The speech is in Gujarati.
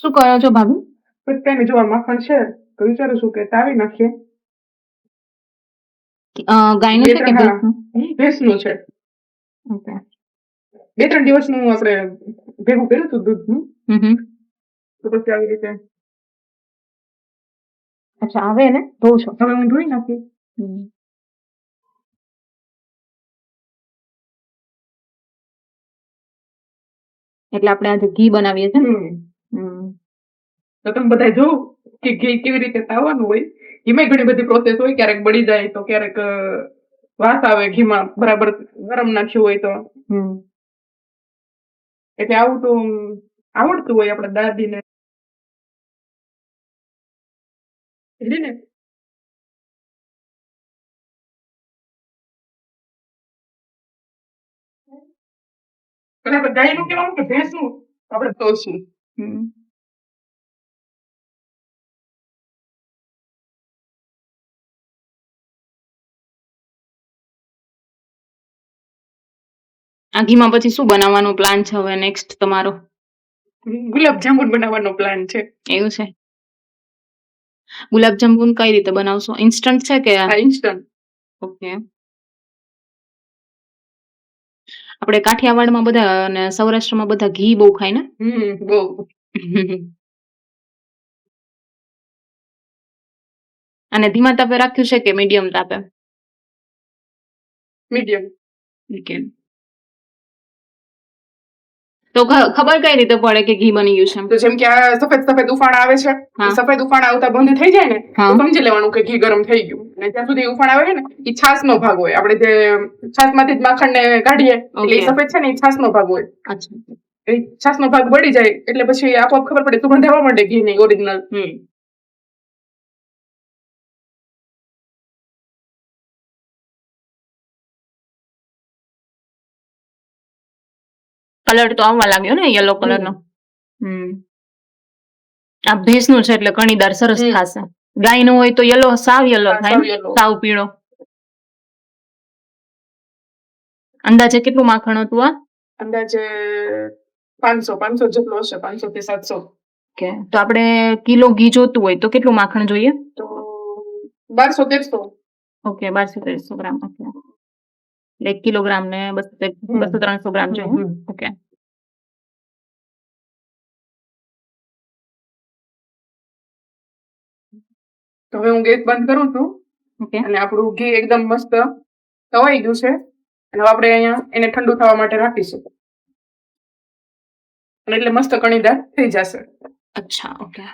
શું કરો છો ભાભી? પછી કઈ નહીં જોવા માખણ છે તો વિચારું છું કે તાવી નાખીએ. ગાયનું છે કે ભેંસનું? ભેંસનું છે. બે ત્રણ દિવસનું આપણે ભેગું કર્યું હતું દૂધનું. તો પછી આવી રીતે અચ્છા આવે ને? ધોઉં છો. હવે હું ધોઈ નાખી એટલે આપણે આજે ઘી બનાવીએ છીએ ને. તો તમે બધા જોવો કે ઘી કેવી રીતે તાવવાનું હોય. ઘીમાં ઘણી બધી પ્રોસેસ હોય ક્યારેક બળી જાય તો ક્યારેક વાસ આવે ઘીમાં બરાબર ગરમ નાખ્યું હોય તો. એટલે આવું તો આવડતું હોય આપણા દાદીને. એટલે ને ગાયનું કેવાનું કે ભેંસનું? આપણે તોશું હમ. આ ઘીમાં પછી શું બનાવવાનો પ્લાન છે હવે નેક્સ્ટ તમારો? ગુલાબ જાંબુ બનાવવાનો પ્લાન છે. એવું છે. ગુલાબજાંબુ કઈ રીતે બનાવશો? ઇન્સ્ટન્ટ છે કે ઇન્સ્ટન્ટ ઓકે આપણે કાઠિયાવાડમાં બધા અને સૌરાષ્ટ્રમાં બધા ઘી બહુ ખાય ને? બહુ. અને ધીમા તાપે રાખ્યું છે કે મીડિયમ તાપે? મીડિયમ ઓકે તો ખબર કઈ રીતે પડે કે ઘી બની ગયું છે તો જેમ કે આ સફેદ સફેદ ઉફાણ આવે છે સફેદ ઉફાણ આવતા બંધ થઈ જાય ને તો સમજી લેવાનું કે ઘી ગરમ થઈ ગયું. અને જ્યાં સુધી ઉફાણ આવે છે ને એ છાસ નો ભાગ હોય. આપણે જે છાસમાંથી જ માખણ ને કાઢીએ એટલે એ સફેદ છે ને એ છાસ નો ભાગ હોય. એ છાસ નો ભાગ બળી જાય એટલે પછી આપોઆપ ખબર પડે સુગંધ આવવા માંડે ઘી ની ઓરિજિનલ કલર તો આવવા લાગ્યો ને યલો કલર નો. હમ. આ ભેંસનું છે એટલે કણીદાર સરસ હમ. થશે ગાયનું હોય તો યલો સાવ યલો થાય સાવ પીળો. અંદાજે કેટલું માખણ હતું આ? અંદાજે પાંચસો પાંચસો જેટલો હશે પાંચસો થી સાતસો. કે તો આપણે કિલો ઘી જોતું હોય તો કેટલું માખણ જોઈએ? તો બારસો તેરસો. ઓકે બારસો તેરસો ગ્રામ. ઓકે. એટલે કિલોગ્રામ ને બસો ત્રણસો ગ્રામ જોઈએ ઓકે તો હવે હું ગેસ બંધ કરું છું. ઓકે અને આપણું ઘી એકદમ મસ્ત તવાઈ ગયું છે. અને હવે આપણે અહીંયા એને ઠંડુ થવા માટે રાખીશું. અને એટલે મસ્ત કણીદાર થઈ જશે. અચ્છા ઓકે